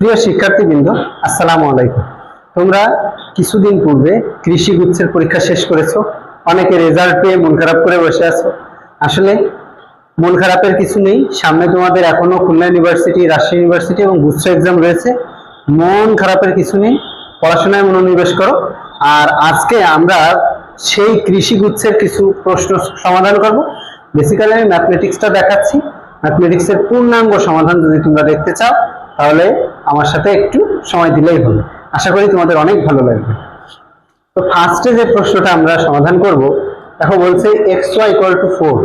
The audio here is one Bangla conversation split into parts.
প্রিয় শিক্ষার্থীবৃন্দ, আসসালামু আলাইকুম। তোমরা কিছুদিন পূর্বে কৃষি গুচ্ছের পরীক্ষা শেষ করেছ, অনেকে রেজাল্ট পেয়ে মন খারাপ করে বসে আছো। আসলে মন খারাপের কিছু নেই, সামনে তোমাদের এখনও খুলনা ইউনিভার্সিটি রাজশাহী ইউনিভার্সিটি এবং গুচ্ছ এক্সাম রয়েছে। মন খারাপের কিছু নেই, পড়াশোনায় মনোনিবেশ করো। আর আজকে আমরা সেই কৃষি গুচ্ছের কিছু প্রশ্ন সমাধান করব। বেসিক্যালি আমি ম্যাথমেটিক্সটা দেখাচ্ছি। ম্যাথমেটিক্সের পূর্ণাঙ্গ সমাধান যদি তোমরা দেখতে চাও তাহলে আমার সাথে একটু সময় দিলেই হবে আশা করি তোমাদের অনেক ভালো লাগবে। তো ফার্স্টে যে প্রশ্নটা আমরা সমাধান করব, দেখো বলছে x y equal to four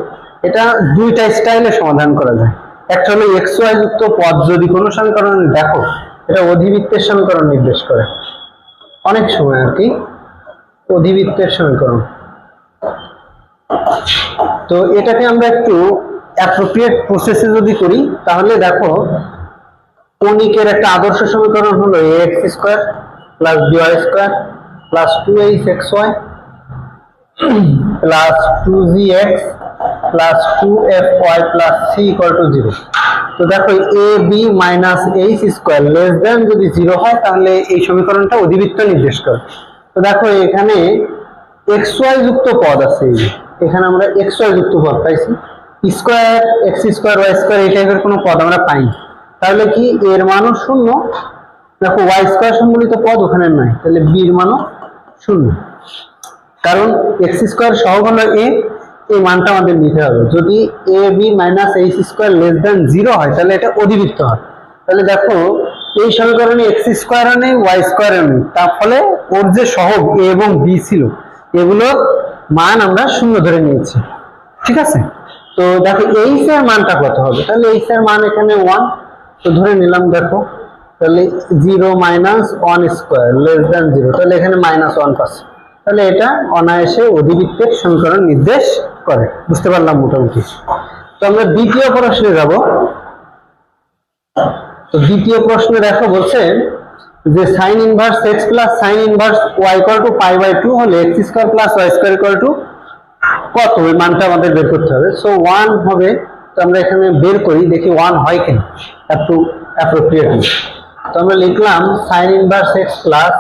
এটা দুইটা স্টাইলে সমাধান করা যায়। একটা হলো এক্স ওয়াই যুক্ত পদ যদি কোনো সমীকরণ দেখো, এটা অধিবৃত্তের সমীকরণ নির্দেশ করে। অনেক সময় আর কি, অধিবৃত্তের সমীকরণ। তো এটাকে আমরা একটু অ্যাপ্রোপ্রিয়েট প্রসেসে যদি করি, তাহলে দেখো কণিকের একটা আদর্শ সমীকরণ হলো a x square plus b y square plus two h x y plus two g x plus two f y plus c equal to zero তো দেখো a b minus h square less than যদি জিরো হয়, তাহলে এই সমীকরণটা অধিবৃত্ত নির্দেশ করে। তো দেখো এখানে এক্স ওয়াই যুক্ত পদ আছে। এখানে আমরা এক্স ওয়াই যুক্ত পদ পাইছি। Square x square y square এই টাইপের কোনো পদ আমরা পাইনি। তাহলে কি এর মানও শূন্য? দেখো ওয়াই স্কোয়ার সম্বলিত পদ ওখানে নাই, তাহলে বির মানও শূন্য। কারণ এক্স স্কোয়ার সহগ হলো এ, এই মানটা আমাদের নিতে হবে। যদি a b minus h square less than zero হয়, তাহলে এটা অধিবৃত্ত হয়। তাহলে দেখো, এই সমীকরণে এক্স স্কোয়ারও নেই ওয়াই স্কোয়ারও নেই। তার ফলে ওর যে সহগ এ এবং বি ছিল এগুলোর মান আমরা শূন্য ধরে নিয়েছি। ঠিক আছে? তো দেখো এইচ এর মানটা কত হবে? তাহলে এইচ এর মান এখানে ওয়ান তো ধরে নিলাম দেখো, তাহলে zero minus one square, less than zero, তাহলে এখানে মাইনাস ওয়ান পাচ্ছে। তাহলে এটা অনায়াসে অধিবৃত্তের সমীকরণ নির্দেশ করে। বুঝতে পারলাম মোটামুটি। তো আমরা দ্বিতীয় প্রশ্নে যাব। তো দ্বিতীয় প্রশ্নে দেখো বলছে যে sine inverse x plus sine inverse y equal to pi by two হলে x square plus y square equal to কত? ওই মানটা আমাদের বের করতে হবে। সো ওয়ান হবে তো আমরা এখানে বের করি, দেখি ওয়ান হয় কিনা। একটু অ্যাপ্রোপ্রিয়েটলি তো আমরা লিখলাম sine inverse x plus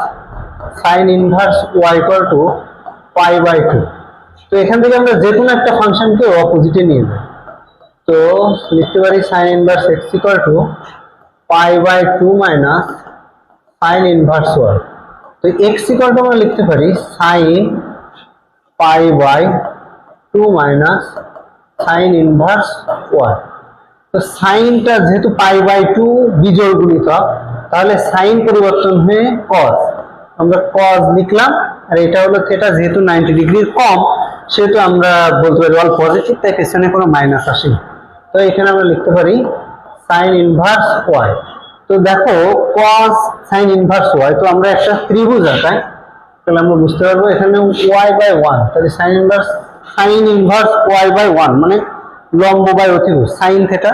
sine inverse y equal to pi by two তো এখান থেকে আমরা যে কোনো একটা ফাংশনকে অপোজিটে নিয়ে যাই তো লিখতে পারি sine inverse x equal to pi by two minus sine inverse y তো এক্স ইকুয়াল টু আমরা লিখতে পারি sine pi by two minus sine inverse y. তো সাইনটা যেহেতু পাই বাই টু বিজোড় গুণিতক তাহলে সাইন পরিবর্তন হয়ে কস আমরা কস লিখলাম, আর এটা হলো থেটা যেহেতু নাইনটি ডিগ্রির কম, সেহেতু আমরা বলতে পারি অল পজিটিভ তাই পেছনে কোনো মাইনাস আসেনি। তো এখানে আমরা লিখতে পারি সাইন ইনভার্স ওয়াই তো দেখো কস সাইন ইনভার্স ওয়াই তো আমরা একটা ত্রিভুজ আঁকাই, তাহলে আমরা বুঝতে পারব এখানে ওয়াই বাই ওয়ান তাহলে sine inverse sine inverse y by one মানে লম্ব বাই অতিভুজ। সাইন থেটা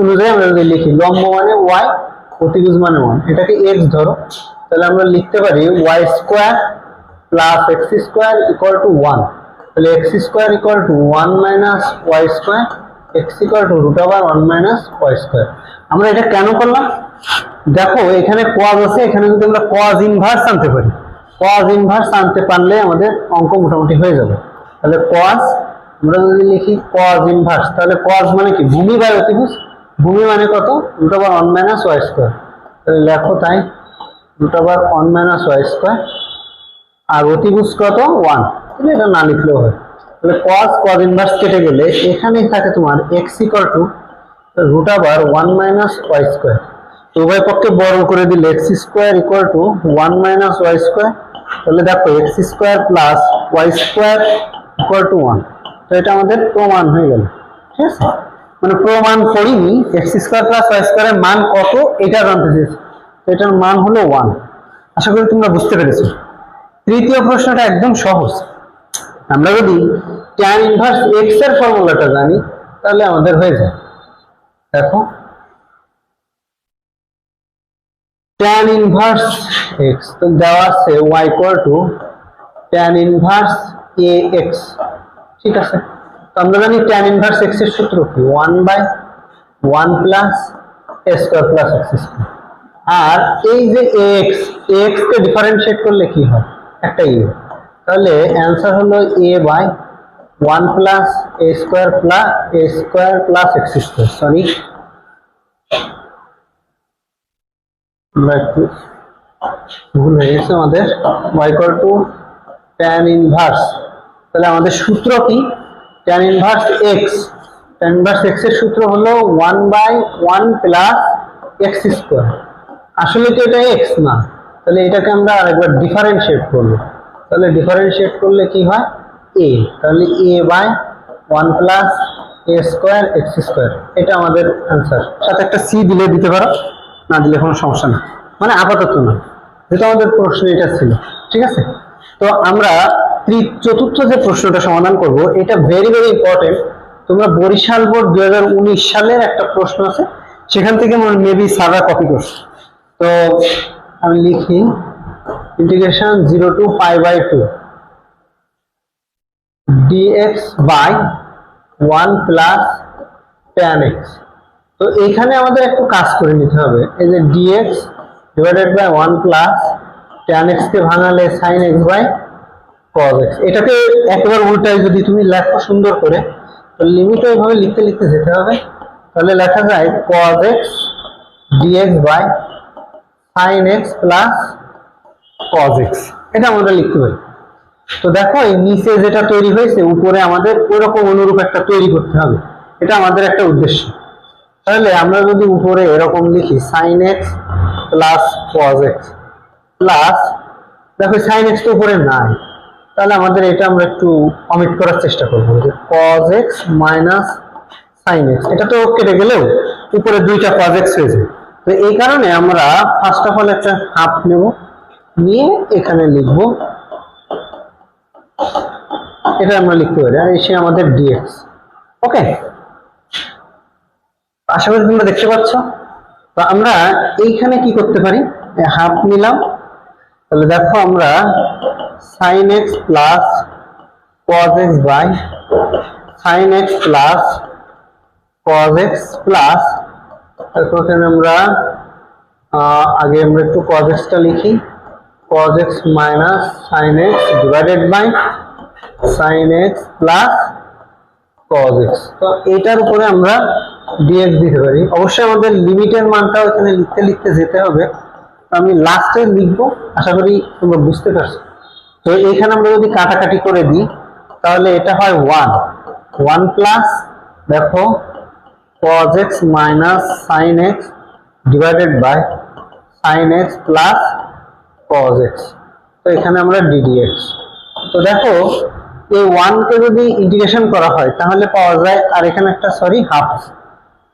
অনুযায়ী আমরা যদি লিখি, লম্ব মানে ওয়াই, অতিভুজ মানে ওয়ান। এটাকে এক্স ধরো। তাহলে আমরা লিখতে পারি y square plus x square equal to one তাহলে x square equal to one minus y square x equal to root over one minus y square আমরা এটা কেন করলাম? দেখো, এখানে কজ আছে, এখানে যদি আমরা কজ ইনভার্স আনতে পারি কজ ইনভার্স আনতে পারলে আমাদের অঙ্ক মোটামুটি হয়ে যাবে। তাহলে কজ আমরা যদি লিখি কজ ইনভার্স তাহলে কজ মানে কি? ভূমি বাই অতিভুজ? ভূমি মানে কত? Root over one minus y square তাহলে লেখো তাই root over one minus y square আর অতিভুজ কত? ওয়ান তাহলে এটা না লিখলেও হয়। তাহলে কজ কজ ইনভার্স কেটে গেলে এখানেই থাকে তোমার x equal to root over one minus y square তো উভয় পক্ষে বর্গ করে দিলে x square equal to one minus y square তাহলে দেখো x square plus y square equal to one তো এটা আমাদের প্রমাণ হয়ে গেল। ঠিক আছে? মানে প্রমাণ করিনি এক্স স্কোয়ার প্লাস ওয়াই স্কোয়ারের মান কত, এটা জানতে চেয়েছি। তো এটার মান হলো ওয়ান আশা করি তোমরা বুঝতে পেরেছ। তৃতীয় প্রশ্নটা একদম সহজ। আমরা যদি ট্যান ইনভার্স এক্সের ফর্মুলাটা জানি, তাহলে আমাদের হয়ে যায়। দেখো। ট্যান ইনভার্স এক্স তো দেওয়া আছে y equal to tan inverse a x ঠিক আছে? তো আমরা জানি ট্যান ইনভার্স এক্সের সূত্র কি? One by one plus a square plus x square আর এই যে এক্স এক্স কে ডিফারেন্সিয়েট করলে কি হয়? একটা এ তাহলে অ্যান্সার হলো a by one plus a square plus a square plus x square sorry আমরা একটু ভুল হয়ে গেছে আমাদের। y equal to tan inverse তাহলে আমাদের সূত্র কি? Tan inverse x tan inverse এক্সের সূত্র হলো one by one plus x square আসলে তো এটা এক্স না, তাহলে এটাকে আমরা আরেকবার ডিফারেন্সিয়েট করব। তাহলে ডিফারেন্সিয়েট করলে কি হয়? এ তাহলে a by one plus a square x square এটা আমাদের অ্যান্সার সাথে একটা সি দিলে দিতে পারো, না দিলে কোনো সমস্যা না। মানে আপাতত না যেটা আমাদের প্রশ্ন এটা ছিল, ঠিক আছে? তো আমরা চতুর্থ যে প্রশ্নটা সমাধান করব, এটা ভেরি ভেরি ইম্পর্টেন্ট তোমরা বরিশাল বোর্ড দুই সালের একটা প্রশ্ন আছে, সেখান থেকে মেবি সারা কপি করছে। তো আমি লিখি integration zero to pi by two dx by one plus tan x তো এইখানে আমাদের একটু কাজ করে নিতে হবে। এই যে dx divided by one plus tan x কে ভাঙালে sin x by cos x এটাকে একবার উল্টায় যদি তুমি লেখো সুন্দর করে, তো লিমিট ওইভাবে লিখতে লিখতে যেতে হবে। তাহলে লেখা যায় cos x dx sin x plus cos x এটা আমরা লিখতে পারি। তো দেখো, এই নিচে যেটা তৈরি হয়েছে, উপরে আমাদের ওরকম অনুরূপ একটা তৈরি করতে হবে। এটা আমাদের একটা উদ্দেশ্য। তাহলে আমরা যদি উপরে এরকম লিখি sine x plus cos x plus দেখো সাইন এক্স তো উপরে নাই। তাহলে আমাদের এটা আমরা একটু অমিট করার চেষ্টা করব। যে cos x minus sine x এটা তো কেটে গেলেও উপরে দুইটা কজ এক্স হয়েছে তো এই কারণে আমরা ফার্স্ট অফ অল একটা হাফ নেব, নিয়ে এখানে লিখব, এটা আমরা লিখতে পারি। আর এসে আমাদের ডিএক্স ওকে আশা করি তোমরা দেখতে পাচ্ছ। তো আমরা এইখানে কি করতে পারি? হাফ নিলাম। তাহলে দেখো আমরা sine x plus cos x by sine x plus cos x plus তারপর আমরা আগে আমরা একটু কজ এক্সটা লিখি। Cos x minus sine x divided by sine x plus cos x তো এটার উপরে আমরা dx দিতে পারি। অবশ্যই আমাদের লিমিটের মানটাও এখানে লিখতে লিখতে যেতে হবে। আমি লাস্টে লিখব। আশা করি তোমরা বুঝতে পারছ। তো এইখানে আমরা যদি কাটাকাটি করে দিই, তাহলে এটা হয় ওয়ান ওয়ান প্লাস দেখো, cos x minus sin x divided by sin x plus cos x তো এখানে আমরা ddx তো দেখো, এই ওয়ান কে যদি ইন্টিগ্রেশন করা হয়, তাহলে পাওয়া যায়, আর এখানে একটা সরি হাফ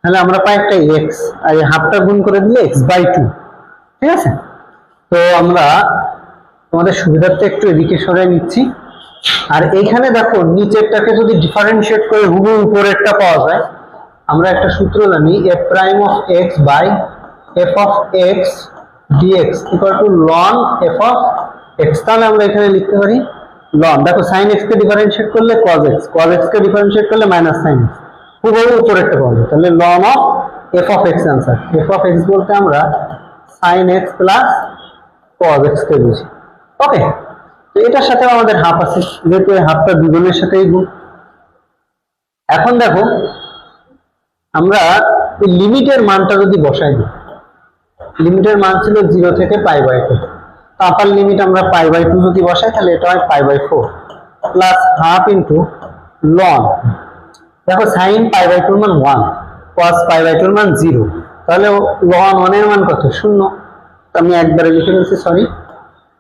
তাহলে আমরা পাই একটা এক্স আর এই হাফটা গুণ করে দিলে এক্স বাই টু ঠিক আছে? তো আমরা তোমাদের সুবিধার্থে একটু এদিকে সরে নিচ্ছি। আর এইখানে দেখো, নিচেরটাকে যদি ডিফারেন্সিয়েট করে হুবু উপরেরটা পাওয়া যায়, আমরা একটা সূত্র জানি f prime of x by f of x dx equal to ln f of x তাহলে আমরা এখানে লিখতে পারি লন দেখো সাইন এক্স কে ডিফারেন্সিয়েট করলে কজ এক্স কজ এক্স কে ডিফারেন্সিয়েট করলে মাইনাস সাইন এক্স হুবহু উপরেরটা পাওয়া যায়, তাহলে ln of f of x answer f of x বলতে আমরা sine x plus cos x কে বুঝি। ওকে তো এটার সাথে আমাদের হাফ আছে, যেহেতু হাফটা দুজনের সাথেই গুণ। এখন দেখো, আমরা লিমিটের মানটা যদি বসাই দিই, লিমিটের মান ছিল জিরো থেকে pi by two upper limit আমরা পাই বাই টু যদি বসাই, তাহলে এটা হয় pi by four plus half into ln দেখো সাইন পাই বাই টুর মান ওয়ান কস পাই বাই টুর মান জিরো তাহলে লন ওয়ানের মান কত? শূন্য। আমি একবারে লিখে ফেলছি সরি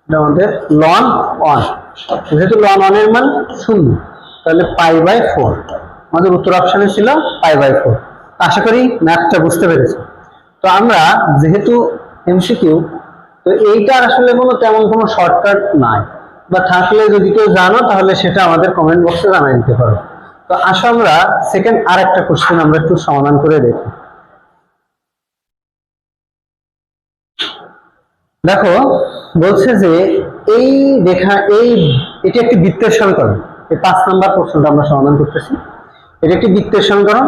এটা আমাদের লন ওয়ান যেহেতু লন ওয়ানের মান শূন্য, তাহলে পাই বাই ফোর আমাদের উত্তর অপশানে ছিল পাই বাই ফোর আশা করি ম্যাথটা বুঝতে পেরেছি। তো আমরা যেহেতু এমসিকিউ তো এইটার আসলে কোনো তেমন কোনো শর্টকাট নাই। বা থাকলে যদি কেউ জানো, তাহলে সেটা আমাদের কমেন্ট বক্সে জানাই দিতে পারো। তো আসো আমরা সেকেন্ড আর একটা কোশ্চেন আমরা একটু সমাধান করে দেখি। দেখো, বলছে যে এই রেখা, এই, এটি একটি বৃত্তের সমীকরণ। এই পাঁচ নাম্বার প্রশ্নটা আমরা সমাধান করতেছি। এটি একটি বৃত্তের সমীকরণ।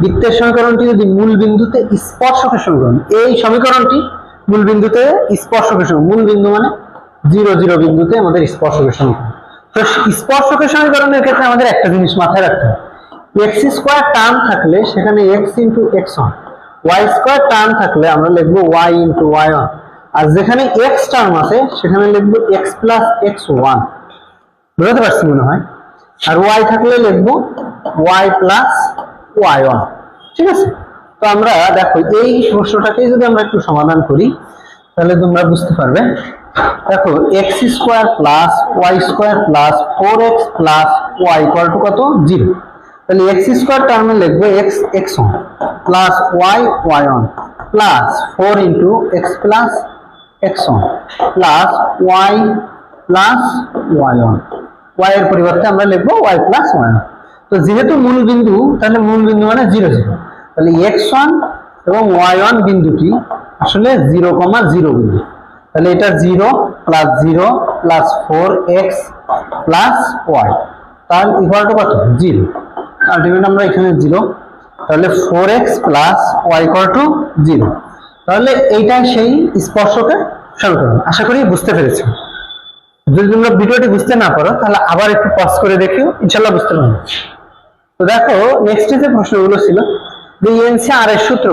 বৃত্তের সমীকরণটি যদি মূল বিন্দুতে স্পর্শকের সমীকরণ, এই সমীকরণটি মূল বিন্দুতে স্পর্শকের সঙ্গে মূল বিন্দু মানে জিরো জিরো বিন্দুতে আমাদের স্পর্শকের সমীকরণ। তো স্পর্শকের সমীকরণের ক্ষেত্রে আমাদের একটা জিনিস মাথায় রাখতে হবে। এক্স স্কোয়ার টার্ম থাকলে সেখানে x into x one y square term থাকলে আমরা লিখব ওয়াই ইন্টু ওয়াই ওয়ান আর যেখানে এক্স টার্ম আছে, সেখানে লিখব এক্স প্লাস এক্স ওয়ান বুঝতে পারছি মনে হয়? আর ওয়াই থাকলে লিখব ওয়াই প্লাস ওয়াই ওয়ান ঠিক আছে? তো আমরা দেখো, এই প্রশ্নটাকে যদি আমরা একটু সমাধান করি, তাহলে তোমরা বুঝতে পারবে। দেখো x square plus y square plus four x plus y equal to কত? জিরো তাহলে এক্স স্কোয়ার টার্মে লিখব x x one plus y y one plus four into x plus x plus y plus y ওয়ানের পরিবর্তে আমরা লিখব ওয়াই প্লাস ওয়াই তো যেহেতু মূল বিন্দু, তাহলে মূল বিন্দু মানে জিরো জিরো তাহলে এক্স এবং ওয়াই ওয়ান বিন্দুটি আসলে জিরো কমা জিরো বিন্দু। তাহলে এটা zero plus zero plus four x plus y তাহলে ইকুয়াল টু কত? জিরো আলটিমেট আমরা এখানে জিরো তাহলে four x plus y equal to zero তাহলে এইটাই সেই স্পর্শকের সমীকরণ। আশা করি বুঝতে পেরেছি। যদি তোমরা ভিডিওটি বুঝতে না পারো, তাহলে আবার একটু পজ করে দেখিও ইনশাল্লাহ বুঝতে পারবে। তো দেখো নেক্সট যে প্রশ্নগুলো ছিল, যে আর এর সূত্র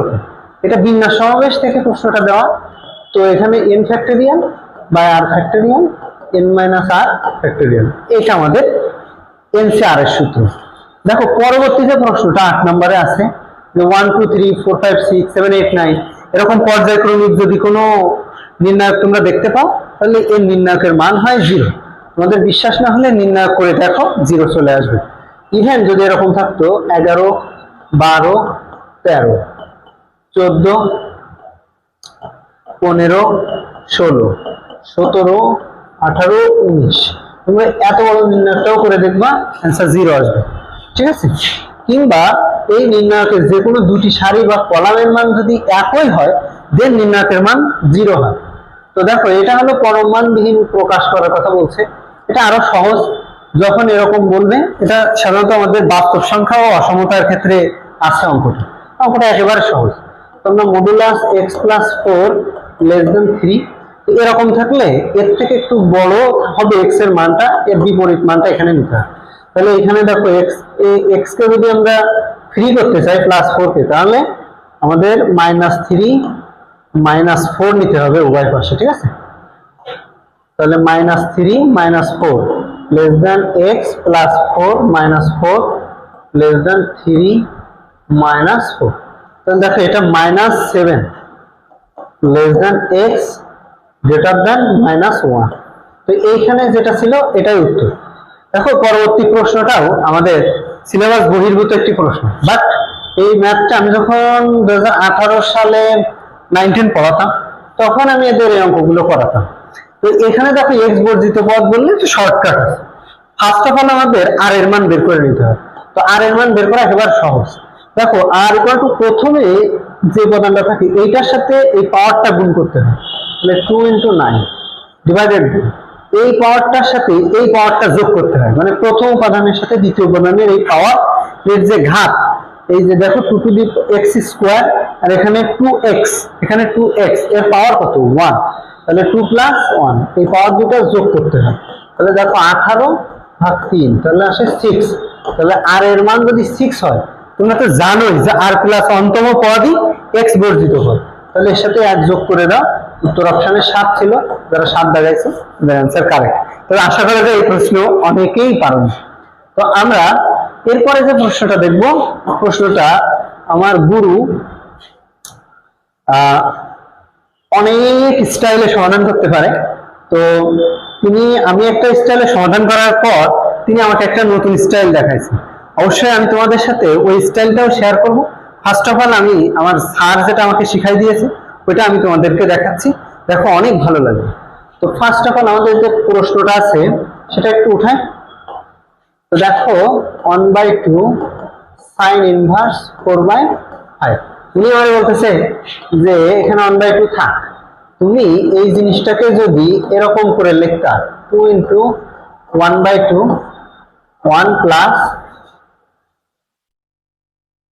এটা বিন্যাস সমাবেশ থেকে প্রশ্নটা দেওয়া। তো এখানে n factorial by r factorial n minus r factorial এটা আমাদের এনসি আর এর সূত্র। দেখো, পরবর্তী যে প্রশ্নটা আট নম্বরে আছে, যে one two three four five six seven eight nine এরকম পর্যায়ক্রমিক যদি কোনো নির্ণায়ক তোমরা দেখতে পাও, তাহলে এর নির্ণায়কের মান হয় জিরো। তোমাদের বিশ্বাস না হলে নির্ণায়ক করে দেখো, জিরো চলে আসবে। ইভেন যদি এরকম থাকতো, এগারো, বারো, তেরো, চোদ্দ, পনেরো, ষোলো, সতেরো, আঠারো, উনিশ। তোমরা এত বড় নির্ণায়কটাও করে দেখবা অ্যান্সার জিরো আসবে। ঠিক আছে? কিংবা এই নির্ণায়কের যে কোনো দুটি সারি বা কলামের মান যদি একই হয় দেন নির্ণায়কের মান জিরো হয়। তো দেখো, এটা হলো পরমাণবিহীন প্রকাশ করার কথা বলছে। এটা আরও সহজ, যখন এরকম বলবে, এটা সাধারণত আমাদের বাস্তব সংখ্যা ও অসমতার ক্ষেত্রে আছে অঙ্কটা। অঙ্কটা একেবারে সহজ। তোমরা modulus x plus four less than three এরকম থাকলে এর থেকে একটু বড় হবে এক্সের মানটা, এর বিপরীত মানটা এখানে নিতে হবে। তাহলে এখানে দেখো এক্স এক্স কে যদি আমরা ফ্রি করতে চাই প্লাস কে, তাহলে আমাদের মাইনাস থ্রি মাইনাস ফোর নিতে হবে উভয় পাশে, ঠিক আছে? তাহলে minus three minus four less than x plus four minus four less than three minus four তাহলে দেখো এটা minus seven less than x greater than minus one তো এইখানে যেটা ছিল, এটাই উত্তর। দেখো, পরবর্তী প্রশ্নটাও আমাদের সিলেবাস বহির্ভূত একটি প্রশ্ন। বাট এই ম্যাথটা আমি যখন দুহাজার আঠারো সালে নাইনটিন পড়াতাম, তখন আমি এদের এই অঙ্কগুলো করাতাম। তো এখানে দেখো এক্স বর্জিত পথ বললে তো শর্টকাট আছে। ফার্স্ট অফ অল আমাদের আর এর মান বের করে নিতে হবে। তো আর এর মান বের করা একেবারে সহজ। দেখো আর ইকুয়াল টু প্রথমে যে উপাদানটা থাকে, এইটার সাথে এই পাওয়ারটা গুণ করতে হয়। তাহলে টু ইন্টু নাইন ডিভাইডেড এই পাওয়ারটার সাথে এই পাওয়ারটা যোগ করতে হয়। মানে প্রথম উপাদানের সাথে দ্বিতীয় উপাদানের এই পাওয়ার এর যে ঘাত, এই যে দেখো two two the x square আর এখানে টু এক্স এখানে টু এক্সের পাওয়ার কত? ওয়ান তাহলে টু প্লাস ওয়ান এই পাওয়ার দুটো যোগ করতে হয়। তাহলে দেখো আঠারো ভাগ তিন, তাহলে আসে সিক্স তাহলে আর এর মান যদি সিক্স হয়, তোমরা তো জানোই যে আর প্লাস অন্তম পদই এক্স বর্জিত হয়। তাহলে এর সাথে এক যোগ করে দাও উত্তর অপশনে সাত ছিল, যারা সাত দেখাইছে তাদের অ্যান্সার কারেক্ট তবে আশা করা যায় এই প্রশ্ন অনেকেই পারেন তো আমরা এরপরে যে প্রশ্নটা দেখব, প্রশ্নটা আমার গুরু অনেক স্টাইলে সমাধান করতে পারে। তো তিনি, আমি একটা স্টাইলে সমাধান করার পর তিনি আমাকে একটা নতুন স্টাইল দেখাইছেন অবশ্যই আমি তোমাদের সাথে ওই স্টাইলটাও শেয়ার করব। ফার্স্ট অফ অল আমি আমার স্যার যেটা আমাকে শিখাই দিয়েছে ওইটা আমি তোমাদেরকে দেখাচ্ছি। দেখো, অনেক ভালো লাগবে তো ফার্স্ট অফ অল আমাদের যে প্রশ্নটা আছে, সেটা একটু উঠায় তো দেখো one by two sine inverse four by five উনি আমার বলতেছে যে, এখানে ওয়ান বাই টু থাক। তুমি এই জিনিসটাকে যদি এরকম করে লিখতা two into one by two one plus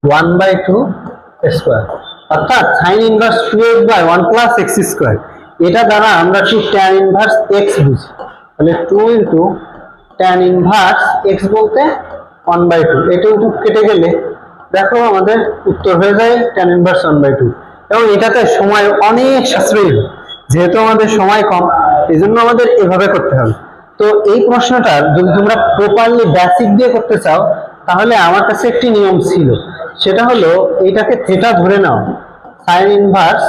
one by two square অর্থাৎ sine inverse two x by one plus x square এটা দ্বারা আমরা টু ট্যান ইনভার্স এক্স বুঝি? তাহলে two into tan inverse x বলতে ওয়ান বাই টু এটা কিন্তু কেটে গেলে, দেখো আমাদের উত্তর হয়ে যায় tan inverse one by two এবং এটাতে সময় অনেক সাশ্রয়ী। যেহেতু আমাদের সময় কম এই জন্য আমাদের এভাবে করতে হবে। তো এই প্রশ্নটা যদি তোমরা প্রপারলি বেসিক দিয়ে করতে চাও তাহলে আমার কাছে একটি নিয়ম ছিল। সেটা হলো, এইটাকে থেটা ধরে নাও। Sine inverse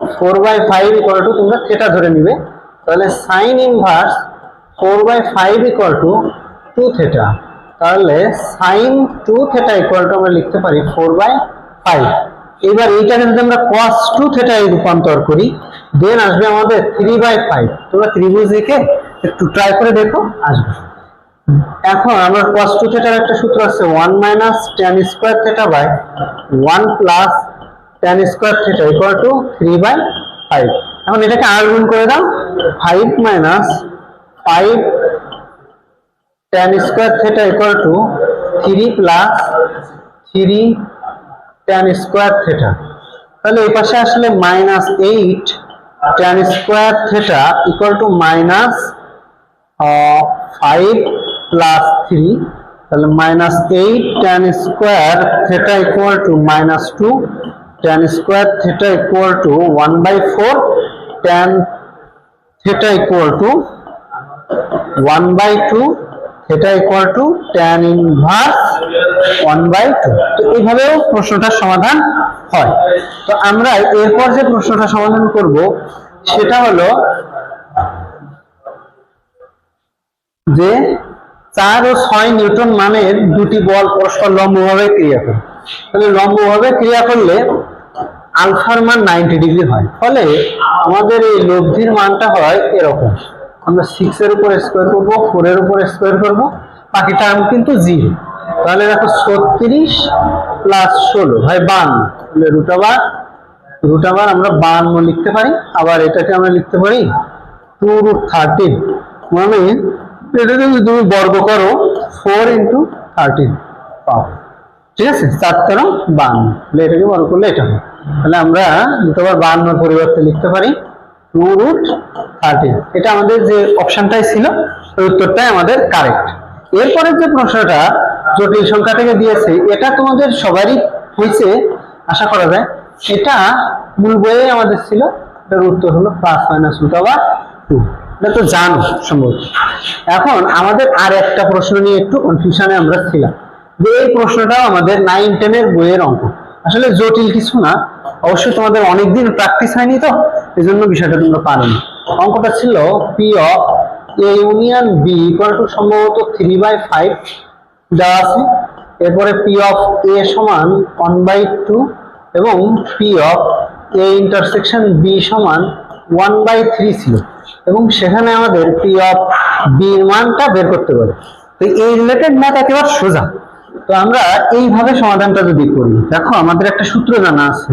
four by five equal to তোমরা থেটা ধরে নিবে। তাহলে sine inverse four by five equal to two theta তাহলে sine two theta equal to আমরা লিখতে পারি ফোর বাই ফাইভ এবার এইটাকে যদি আমরা কস টু থেটায় রূপান্তর করি দেন আসবে আমাদের থ্রি বাই ফাইভ তোমরা ত্রিভুজ এঁকে একটু ট্রাই করে দেখো, আসবে। এখন আমার cos টু থেটার একটা সূত্র আছে one minus tan square theta by one plus tan square theta equal to three by five এখন এটাকে আর গুণ করে দাও five minus five tan square theta equal to three plus three tan square theta তাহলে এই পাশে আসলে minus eight tan square theta equal to minus five plus three তাহলে minus eight tan square theta equal to minus two tan square theta equal to one by four tan theta equal to one by two theta equal to tan inverse one by two তো এইভাবেও প্রশ্নটার সমাধান হয়। তো আমরা এরপর যে প্রশ্নটা সমাধান করব, সেটা হলো যে চার ও ছয় নিউটন মানের দুটি বল পরস্পর লম্বভাবে ক্রিয়া করে। তাহলে লম্বভাবে ক্রিয়া করলে আলফার মান নাইনটি ডিগ্রি হয়। ফলে আমাদের এই লব্ধির মানটা হয় এরকম। আমরা সিক্স এর উপর স্কোয়ার করব ফোর এর উপর স্কোয়ার করব, বাকি টার্ম কিন্তু জিরো তাহলে দেখো ছত্রিশ প্লাস ষোলো হয় বান্ন। তাহলে রুট আবার রুট আবার আমরা বান্ন লিখতে পারি। আবার এটাকে আমরা লিখতে পারি টু রুট থার্টিন মানে এটাকে যদি তুমি বর্গ করো ফোর ইন্টু থার্টিন পাও। ঠিক আছে? চার তেরো বান্ন। তাহলে এটাকে বর্গ করলে এটা হয় তাহলে আমরা আবার বান্নর পরিবর্তে লিখতে পারি টু রুট থার্টিন এটা আমাদের যে অপশনটাই ছিল, ওই উত্তরটাই আমাদের কারেক্ট এরপরে যে প্রশ্নটা জটিল সংখ্যা থেকে দিয়েছে, এটা তোমাদের সবারই হয়েছে, আশা করা যায়। এটা মূল বইয়ে আমাদের ছিল, এটার উত্তর হলো প্লাস মাইনাস রুট আবার টু এটা তো জানো সম্ভবত এখন আমাদের আর একটা প্রশ্ন নিয়ে একটু কনফিউশনে আমরা ছিলাম। যে এই প্রশ্নটাও আমাদের নাইন টেনের বইয়ের অঙ্ক। আসলে জটিল কিছু না, অবশ্যই তোমাদের অনেকদিন প্র্যাকটিস হয়নি তো এই জন্য বিষয়টা তোমরা পারোনি অঙ্কটা ছিল P of A union B equal to সম্ভবত থ্রি বাই ফাইভ দেওয়া আছে। এরপরে পি অফ এ সমান ওয়ান বাই টু এবং P of A intersection B সমান ওয়ান বাই থ্রি ছিল। এবং সেখানে আমাদের পি অফ বি মানটা বের করতে পারে। তো এই রিলেটেড ম্যাথ একেবারে সোজা। তো আমরা এইভাবে সমাধানটা যদি করি, দেখো আমাদের একটা সূত্র জানা আছে।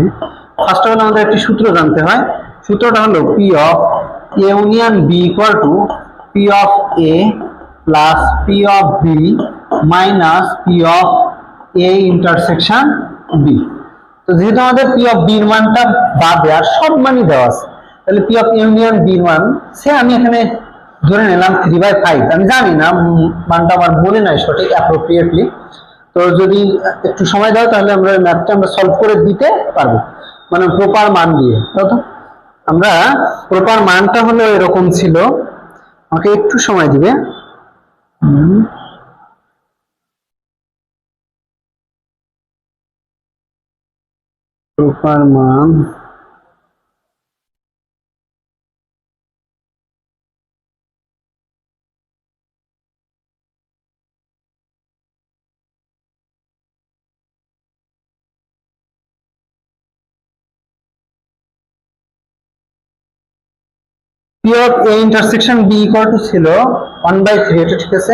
ফার্স্ট অফ অল আমাদের একটি সূত্র জানতে হয়। সূত্রটা হলো P of A union B equal to P of A plus P of B minus P of A intersection B তো যেহেতু আমাদের পি অফ বির মানটা বাদে আর সব মানই দেওয়া আছে তাহলে পি অফ ইউনিয়ন বির মান সে আমি এখানে ধরে নিলাম থ্রি বাই ফাইভ আমি জানি না মানটা আমার মনে নাই সঠিক অ্যাপ্রোপ্রিয়েটলি তো যদি একটু সময় দাও, তাহলে আমরা ম্যাথটা আমরা সলভ করে দিতে পারব। মানে প্রপার মান দিয়ে তো? আমরা প্রপার মানটা হলো এরকম ছিল। আমাকে একটু সময় দিবে। প্রপার মান P of A intersection B equal to ছিল ওয়ান বাই থ্রি এটা ঠিক আছে?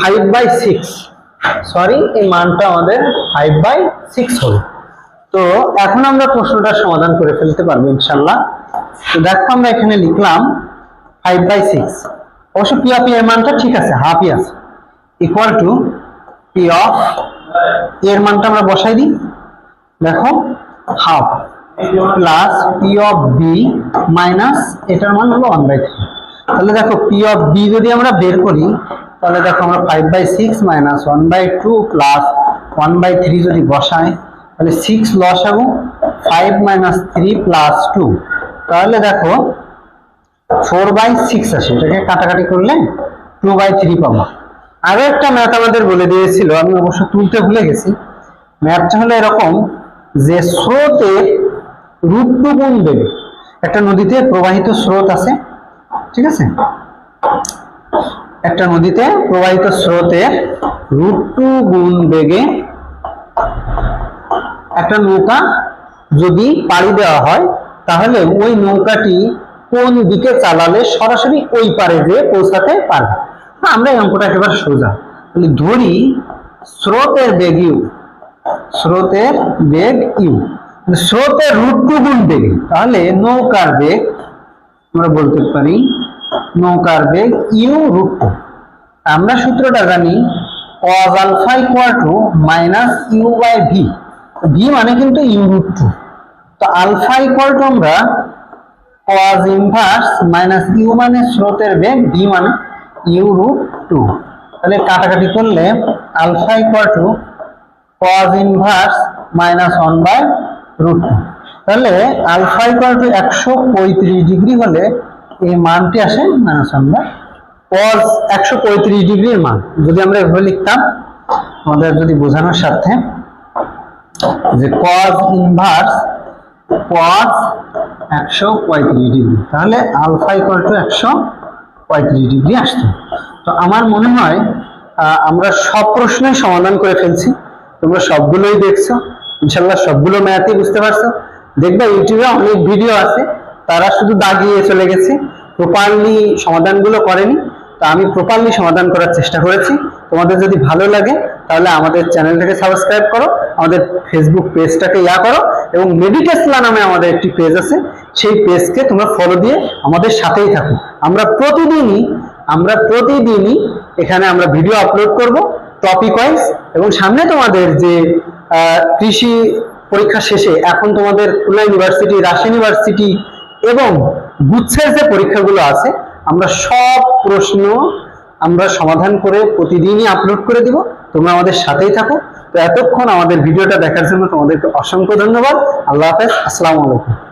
ফাইভ বাই সিক্স সরি এই মানটা আমাদের ফাইভ বাই সিক্স হবে তো এখন আমরা প্রশ্নটার সমাধান করে ফেলতে পারব ইনশাল্লাহ তো দেখো আমরা এখানে লিখলাম ফাইভ বাই সিক্স অবশ্য পি অফ এর মানটা ঠিক আছে হাফই আছে। ইকুয়াল টু পি অফ এর মানটা আমরা বসাই দিই। দেখো half plus P of B minus এটার মান হলো ওয়ান বাই থ্রি তাহলে দেখো পি অফ বি যদি আমরা বের করি, তাহলে দেখো আমরা five by six minus one by two plus one by three যদি বসাই, তাহলে সিক্স লস হব five minus three plus two তাহলে দেখো ফোর বাই সিক্স আসে, এটাকে কাটাকাটি করলে টু বাই থ্রি পাবো। আরও একটা ম্যাথ আমাদের বলে দিয়েছিল, আমি অবশ্য তুলতে ভুলে গেছি। ম্যাথটা হলো এরকম যে স্রোতের রূপ টু গুণ বেগে একটা নদীতে প্রবাহিত স্রোত আছে ঠিক আছে? একটা নদীতে প্রবাহিত স্রোতের রুট গুণ বেগে একটা নৌকা যদি পাড়ি দেওয়া হয় তাহলে ওই নৌকাটি কোন দিকে চালালে সরাসরি ওই পারে যেয়ে পৌঁছাতে পারবে? না, আমরা এই অঙ্কটা একেবারে সোজা। ধরি স্রোতের বেগ ইউ স্রোতের বেগ ইউ। স্রোতের রুট টু গুণ বেগে তাহলে নৌকার বেগ, আমরা বলতে পারি, নৌকার বেগ ইউ রুট টু আমরা সূত্রটা জানি, cos alpha equal to minus u by v v মানে কিন্তু ইউ রুট টু। তো আলফা ইকুয়াল টু আমরা cos ইনভার্স মাইনাস ইউ মানে স্রোতের বেগ ভি মানে ইউ রুট টু তাহলে কাটাকাটি করলে alpha equal to cos inverse minus one by root তাহলে আলফা ইকুয়াল টু একশো পঁয়ত্রিশ ডিগ্রি হলে এই মানটি আসে মাইনাস বাই cos একশো পঁয়ত্রিশ ডিগ্রির মান। যদি আমরা এভাবে লিখতাম, আমাদের যদি বোঝানোর সাথে যে cos ইনভার্স cos একশো পঁয়ত্রিশ ডিগ্রি, তাহলে আলফা ইকুয়াল টু একশো পঁয়ত্রিশ ডিগ্রি আসতো তো আমার মনে হয় আমরা সব প্রশ্নই সমাধান করে ফেলছি। তোমরা সবগুলোই দেখছ। ইনশাল্লাহ সবগুলো ম্যাথই বুঝতে পারছ। দেখবে ইউটিউবে অনেক ভিডিও আছে, তারা শুধু দাগিয়ে চলে গেছে। প্রপারলি সমাধানগুলো করেনি। তো আমি প্রপারলি সমাধান করার চেষ্টা করেছি। তোমাদের যদি ভালো লাগে, তাহলে আমাদের চ্যানেলটাকে সাবস্ক্রাইব করো, আমাদের ফেসবুক পেজটাকে ইয়া করো, এবং মেডিটেসলা নামে আমাদের একটি পেজ আছে, সেই পেজকে তোমরা ফলো দিয়ে আমাদের সাথেই থাকো। আমরা প্রতিদিনই আমরা প্রতিদিনই এখানে আমরা ভিডিও আপলোড করব। টপিক ওয়াইজ এবং সামনে তোমাদের যে কৃষি পরীক্ষা শেষে এখন তোমাদের খুলনা ইউনিভার্সিটি রাজশাহী ইউনিভার্সিটি এবং গুচ্ছের যে পরীক্ষাগুলো আছে, আমরা সব প্রশ্ন আমরা সমাধান করে প্রতিদিনই আপলোড করে দিব। তোমরা আমাদের সাথেই থাকো। তো এতক্ষণ আমাদের ভিডিওটা দেখার জন্য তোমাদেরকে অসংখ্য ধন্যবাদ। আল্লাহ হাফেজ। আসসালামু আলাইকুম।